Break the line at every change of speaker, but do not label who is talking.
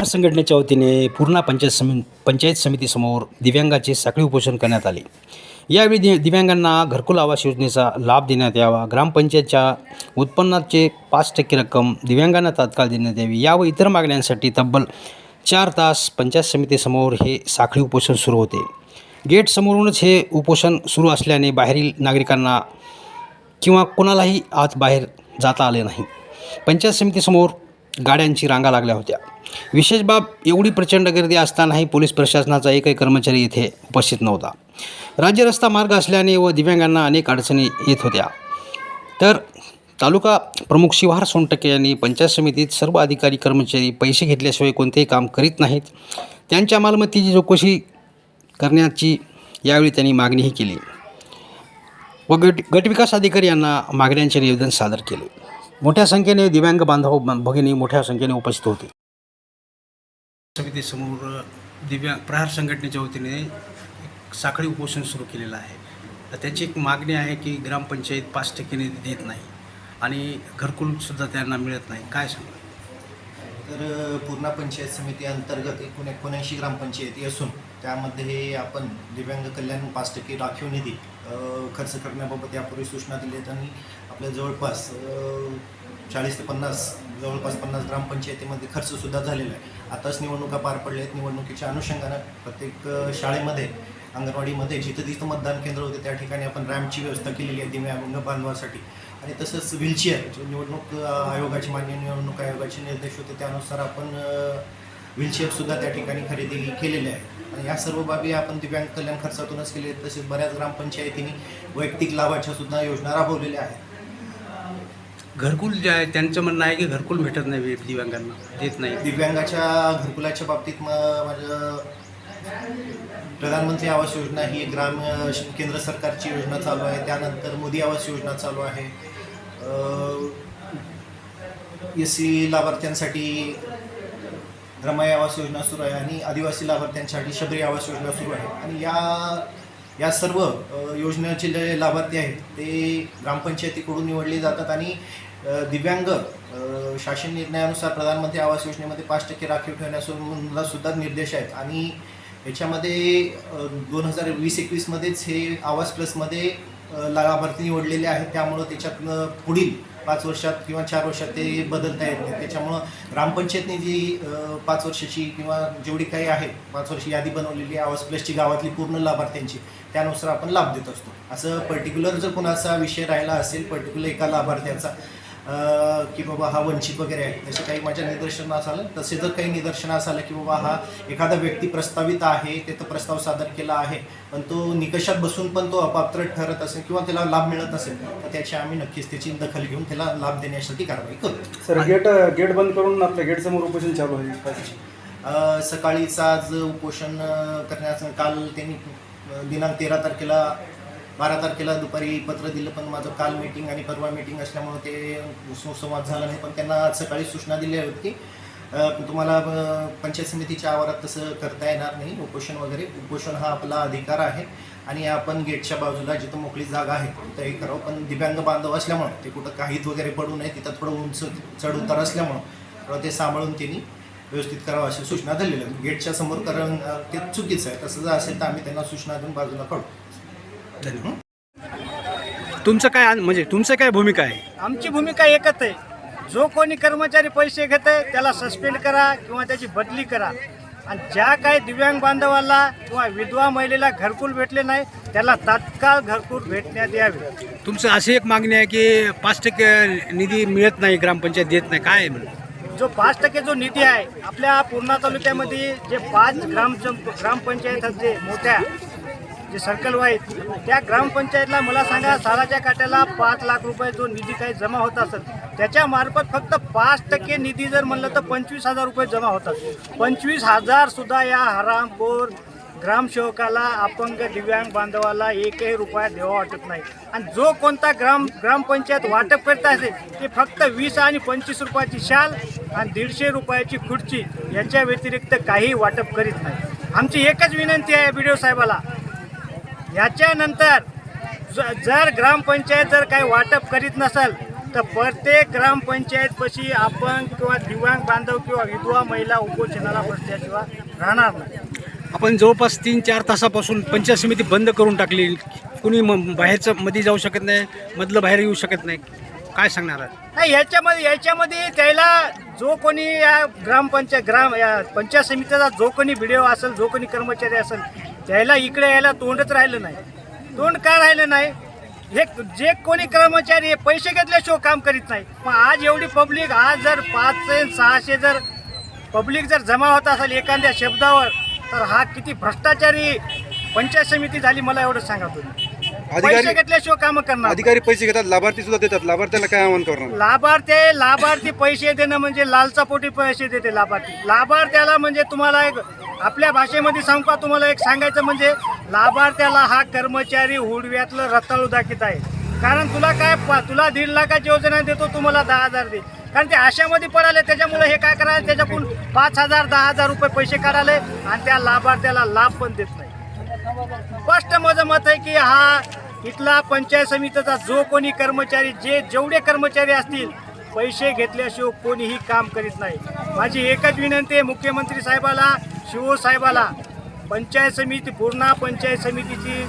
प्रहार संघटनेच्या वतीने पूर्णा पंचायत समी पंचायत समितीसमोर दिव्यांगाचे साखळी उपोषण करण्यात आले. यावेळी दि दिव्यांगांना घरकुल आवास योजनेचा लाभ देण्यात यावा ग्रामपंचायतच्या उत्पन्नाचे पाच टक्के रक्कम दिव्यांगांना तात्काळ देण्यात यावी या व इतर मागण्यांसाठी तब्बल चार तास पंचायत समितीसमोर हे साखळी उपोषण सुरू होते. गेटसमोरूनच हे उपोषण सुरू असल्याने बाहेरील नागरिकांना किंवा कोणालाही आत बाहेर जाता आले नाही. पंचायत समितीसमोर गाड्यांची रांगा लागल्या होत्या. विशेष बाब एवढी प्रचंड गर्दी असतानाही पोलीस प्रशासनाचा एकही कर्मचारी येथे उपस्थित नव्हता. राज्य रस्ता मार्ग असल्याने व दिव्यांगांना अनेक अडचणी येत होत्या. तर तालुका प्रमुख शिवहार सोनटके यांनी पंचायत समितीत सर्व अधिकारी कर्मचारी पैसे घेतल्याशिवाय कोणतेही काम करीत नाहीत. त्यांच्या मालमत्तेची चौकशी करण्याची यावेळी त्यांनी मागणीही केली व गट गटविकास अधिकारी यांना मागण्यांचे निवेदन सादर केले. मोठ्या संख्येने दिव्यांग बांधव भगिनी मोठ्या संख्येने उपस्थित होते. समितीसमोर दिव्यांग प्रहार संघटनेच्या वतीने साखळी उपोषण सुरू केलेलं आहे. तर त्याची एक मागणी आहे की ग्रामपंचायत पाच टक्के निधी देत नाही आणि घरकुलसुद्धा त्यांना मिळत नाही. काय सांगा
तर पूर्णा पंचायत समिती अंतर्गत एकूण एकोणऐंशी ग्रामपंचायती असून त्यामध्ये आपण दिव्यांग कल्याण पाच टक्के राखीव निधी खर्च करण्याबाबत यापूर्वी सूचना दिल्या आहेत आणि आपल्या जवळपास चाळीस ते पन्नास जवळपास पन्नास ग्रामपंचायतीमध्ये खर्चसुद्धा झालेला आहे. आताच निवडणुका पार पडल्या आहेत. निवडणुकीच्या अनुषंगानं प्रत्येक शाळेमध्ये अंगणवाडीमध्ये जिथं जिथं मतदान केंद्र होते त्या ठिकाणी आपण रॅम्पची व्यवस्था केलेली आहे दिव्यांग बांधवासाठी. आणि तसंच व्हीलचेअर जे निवडणूक आयोगाचे मान्य निवडणूक आयोगाचे निर्देश होते त्यानुसार आपण व्हीलचेअरसुद्धा त्या ठिकाणी खरेदी केलेले आहे आणि या सर्व बाबी आपण दिव्यांग कल्याण खर्चातूनच केले आहेत तसेच बऱ्याच ग्रामपंचायतींनी वैयक्तिक लाभाच्या सुद्धा योजना राबवलेल्या आहेत.
घरकुल जे आहे त्यांचं म्हणणं आहे की घरकुल भेटत नाही दिव्यांगांना देत नाही.
दिव्यांगाच्या घरकुलाच्या बाबतीत माझं प्रधानमंत्री आवास योजना ही ग्राम केंद्र सरकारची योजना चालू आहे. त्यानंतर मोदी आवास योजना चालू आहे. एस सी लाभार्थ्यांसाठी रमाई आवास योजना सुरू आहे आणि आदिवासी लाभार्थ्यांसाठी शबरी आवास योजना सुरू आहे. आणि या या सर्व योजनेचे जे लाभार्थी आहेत ते ग्रामपंचायतीकडून निवडले जातात आणि दिव्यांग शासन निर्णयानुसार प्रधानमंत्री आवास योजनेमध्ये पाच टक्के राखीव ठेवण्यासंबंधा सुद्धा निर्देश आहेत. आणि याच्यामध्ये दोन हजार वीस एकवीसमध्येच हे आवास प्लसमध्ये लाभार्थी निवडलेले आहेत. त्यामुळं त्याच्यातनं पुढील पाच वर्षात किंवा चार वर्षात ते बदलता येत नाही. त्याच्यामुळं ग्रामपंचायतने जी पाच वर्षाची किंवा जेवढी काही आहे पाच वर्षी यादी बनवलेली आवाज आवास प्लसची गावातली पूर्ण लाभार्थ्यांची त्यानुसार आपण लाभ देत असतो. असं पर्टिक्युलर जर कुणाचा विषय राहिला असेल पर्टिक्युलर एका लाभार्थ्याचा की बाबा हा वंचित वगैरे आहे. तसे काही माझ्या निदर्शनास आलं. तसे जर काही निदर्शनास आलं की बाबा हा एखादा व्यक्ती प्रस्तावित आहे त्याचा प्रस्ताव सादर केला आहे पण तो निकषात बसून पण तो अपात्र ठरत असेल किंवा त्याला लाभ मिळत असेल तर त्याची आम्ही नक्कीच त्याची दखल घेऊन त्याला लाभ देण्यासाठी कारवाई करू
सर गेट गेट बंद करून आपल्या गेट समोर उपोषण चालू आहे.
सकाळीच आज उपोषण करण्याचं काल त्यांनी दिनांक तेरा तारखेला बारा तारखेला दुपारी पत्र दिलं पण माझं काल मीटिंग आणि परवा मीटिंग असल्यामुळं ते सुसंवाद झाला नाही. पण त्यांना आज सकाळी सूचना दिली होती तुम्हाला पंचायत समितीच्या आवारात तसं करता येणार नाही उपोषण वगैरे. उपोषण हा आपला अधिकार आहे आणि आपण गेटच्या बाजूला जिथं मोकळी जागा आहे तिथं हे करावं. पण दिव्यांग बांधव असल्यामुळं ते कुठं काहीच वगैरे पडू नये तिथं थोडं उंच चढ उतार असल्यामुळं थोडं ते सांभाळून त्यांनी व्यवस्थित करावं अशी सूचना दिलेल्या गेटच्या समोर कारण ते चुकीचं आहे. तसं जर असेल तर आम्ही त्यांना सूचना देऊन बाजूला काढू
धन्यवाद तुमचं काय म्हणजे तुमचं काय भूमिका आहे?
आमची भूमिका एकच आहे. जो कोणी कर्मचारी पैसे घेत आहे त्याला सस्पेंड करा किंवा त्याची बदली करा. आणि ज्या काही दिव्यांग बांधवाला किंवा विधवा महिलेला घरकुल भेटले नाही त्याला तात्काळ घरकुल भेटण्यात यावे.
तुमचं अशी एक मागणी आहे की पाच टक्के निधी मिळत नाही ग्रामपंचायत देत नाही. काय आहे म्हणून?
जो पाच टक्के जो निधी आहे आपल्या पूर्णा तालुक्यामध्ये जे पाच ग्राम ग्रामपंचायत जे मोठ्या जे सर्कल वाईज त्या ग्रामपंचायतला मला सांगा साराच्या काट्याला पाच लाख रुपये जो निधी काही जमा होत असेल त्याच्यामार्फत फक्त पाच टक्के निधी जर म्हणलं तर पंचवीस हजार रुपये जमा होतात पंचवीस हजारसुद्धा या हरामखोर ग्रामसेवकाला अपंग दिव्यांग बांधवाला एकही रुपया देवा वाटत नाही. आणि जो कोणता ग्राम ग्रामपंचायत वाटप करत असेल ते फक्त वीस आणि पंचवीस रुपयाची शाल आणि दीडशे रुपयाची खुर्ची याच्या व्यतिरिक्त काही वाटप करीत नाही. आमची एकच विनंती आहे बी साहेबाला याच्यानंतर ज- जर ग्रामपंचायत जर काही वाटप करीत नसेल तर प्रत्येक ग्रामपंचायतपाशी आपण किंवा दिव्यांग बांधव किंवा विधवा महिला उपोषणाला बसल्याशिवाय राहणार नाही.
आपण जवळपास तीन चार तासापासून पंचायत समिती बंद करून टाकली. कुणी म- बाहेरचं मध्ये जाऊ शकत नाही मधलं बाहेर येऊ शकत नाही. काय सांगणार आहे?
नाही याच्यामध्ये याच्यामध्ये त्याला जो कोणी या ग्रामपंचायत ग्राम या पंचायत समितीचा जो कोणी व्हिडिओ असेल जो कोणी कर्मचारी असेल त्याला इकडे यायला तोंडच राहिलं नाही. तोंड का राहिलं नाही? हे जे कोणी कर्मचारी हे पैसे घेतल्याशिवाय काम करीत नाही. मग आज एवढी पब्लिक आज जर पाचशे सहाशे जर पब्लिक जर जमा होत असेल एखाद्या शब्दावर तर हा किती भ्रष्टाचारी पंचायत समिती झाली मला एवढं सांगा तुम्ही. पैसे
अधिकारी
घेतल्याशिवाय काम करणार
अधिकारी पैसे घेतात लाभार्थी सुद्धा देतात. लाभार्थ्याला काय आवाहन करणार?
लाभार्थी लाभार्थी पैसे देणं म्हणजे लालचापोटी पैसे देते लाभार्थी. लाभार्थ्याला म्हणजे तुम्हाला एक आपल्या भाषेमध्ये सांगू का तुम्हाला? एक सांगायचं म्हणजे लाभार्थ्याला हा कर्मचारी हुडव्यातलं रताळू दाखीत आहे. कारण तुला काय प- तुला दीड लाखाची योजना देतो तुम्हाला दहा हजार दे. कारण ते आशामध्ये पडाले त्याच्यामुळे हे काय करायला? त्याच्याकडून पाच हजार दहा हजार रुपये पैसे काढाले आणि त्या लाभार्थ्याला लाभ पण देत नाही. स्पष्ट माझं मत आहे की हा इथला पंचायत समितीचा जो कोणी कर्मचारी जे जेवढे कर्मचारी असतील पैसे घेतल्याशिवाय कोणीही काम करीत नाही. माझी एकच विनंती आहे मुख्यमंत्री साहेबाला शिवसाहेबाला पंचायत समिती पूर्णा पंचायत समितीची